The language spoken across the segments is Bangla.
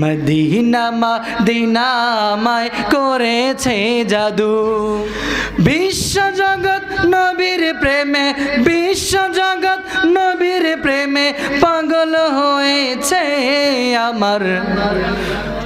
মদিনা দিনামায় করেছে জাদু। বিশ্ব জগৎ নবীর প্রেমে, বিশ্ব জগৎ নবীর প্রেমে পাগল হয়েছে আমার।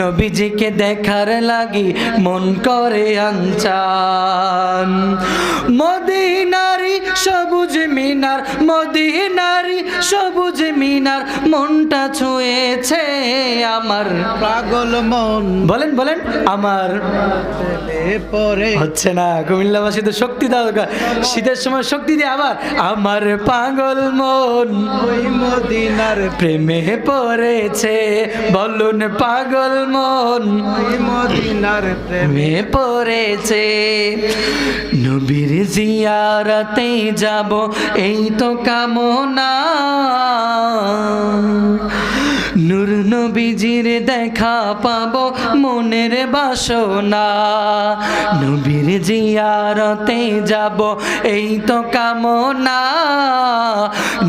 নবীজিকে দেখার লাগি মন করে আনচান। মদিনারি সবুজ মিনার মদিনারি সবুজ মিনার মনটা ছুঁয়েছে আমার। পাগল মন। বলেন বলেন আমার পড়ে। হচ্ছে না। কুমিল্লাবাসী তো শক্তি দাও শীতের সময় শক্তি দিয়ে আবার আমার পাগল মন। ওই মদিনার প্রেমে পড়েছে বলুন পাগল মন। ওই মদিনার প্রেমে প্রেমে পড়েছে। নবীর জিয়ারতে যাব, এই তো কামনা। নূর নবীজির দেখা পাবো মনের বাসনা। নবীর জিয়ারতে যাব, এই তো কামনা।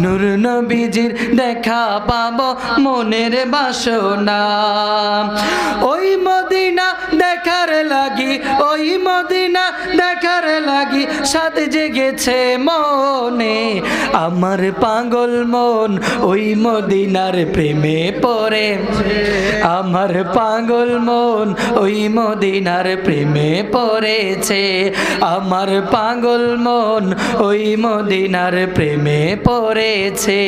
নূর নবীজির দেখা পাবো মনের বাসনা। ওই মদিনা দেখার লাগি, ওই মদিনা দেখার লাগি সাথে জেগেছে মনে। আমার পাগল মন ওই মদিনার প্রেমে পড়ে। আমার পাগল মন ওই মদিনার প্রেমে পড়েছে। আমার পাগল মন ওই মদিনার প্রেমে পড়েছে।